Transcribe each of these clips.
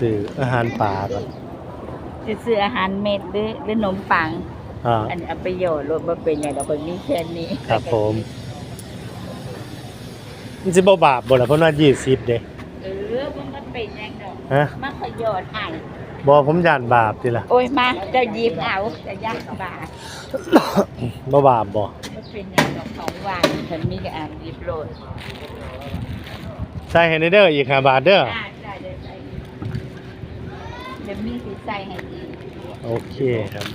ซื้ออาหารป่าก่อนจะซื้ออาหารเม็ดหรือหรือนมปัง อ่าอันเอาประโยชน์รวมมาเป็นอย่างเราคนมีแค่นี้ครับผมมันสิบ่บาปบ่ล่ะเพราะว่า20เด้เออมันก็เป็นอย่างดอกฮะมาขยอดอ่านบ่ผมย่านบาปติล่ะ โอ้ยมาเจะยิบเอาจะยากบาทบ่บาปบ่มันเป็นอย่างดอกของหวานฉันมีแต่อ่านยิบโรดใส่ให้ในเด้ออีก5บาทเด้อ อ่าได้ได้ได้ เดี๋ยวมีสีใสให้ดีโอเคครับ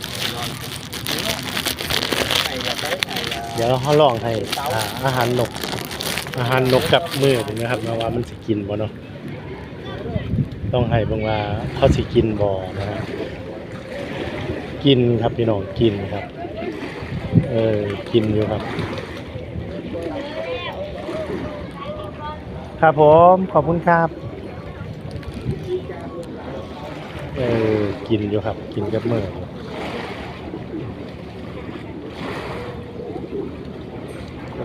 เดี๋ยวเขาลองให้อ่าอาหารนก อาหารนกกับมือผมนะครับว่ามันสิกินบ่เนาะต้องให้เบางว่าเขาสิกินบ่นะฮะกินครับพี่น้องกินครับ เออกินอยู่ครับ ครับผมขอบคุณครับ เออกินอยู่ครับ กินกับเมื่อ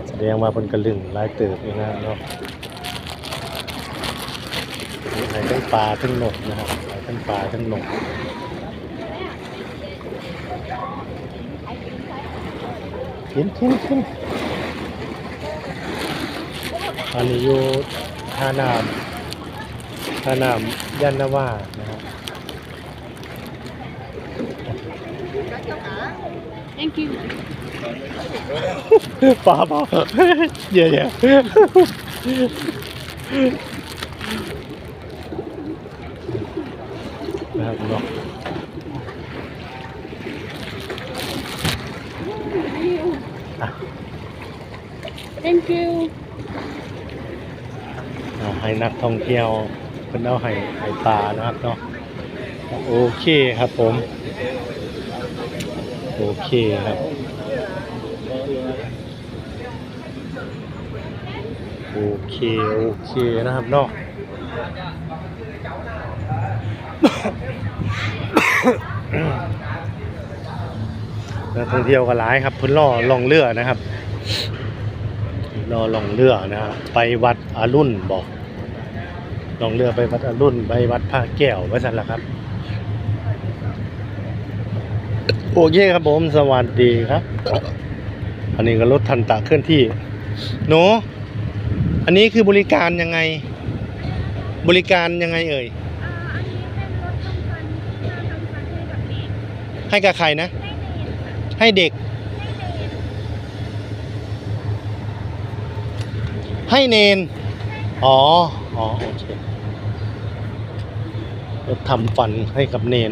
แสดงว่าเพิ่นกระลึงลายเติบอยู่นะเนาะมีให้ทั้งปลาทั้งหนกนะครับให้ทั้งปลาทั้งหนกกินกินกินอันนี้อยู่ท่าน้ำท่าน้ำยันนาวานะครับ thank you ปลาเปล่าเดี๋ยวเดี๋ยวนะครับเนาะ thank you อ่าให้นักท่องเที่ยวเพิ่นเอาให้ให้ปลานะครับเนาะโอเคครับผม โอเคครับโอเคโอเคนะครับเนาะนักท่องเที่ยวก็หลายครับพิ่นล่อล่องเรือนะครับล่อล่องเรือนะฮะไปวัดอรุณบอกล่องเรือไปวัดอรุณไปวัดพระแก้วว่าซั่นละครับ โอเคครับผมสวัสดีครับ อันนี้ก็รถทันตะเคลื่อนที่หนูอันนี้คือบริการยังไง บริการยังไงเอ่ยให้กับใครนะ ให้เด็ก ให้เนน อ๋อ อ๋อโอเคทำฟันให้กับเนน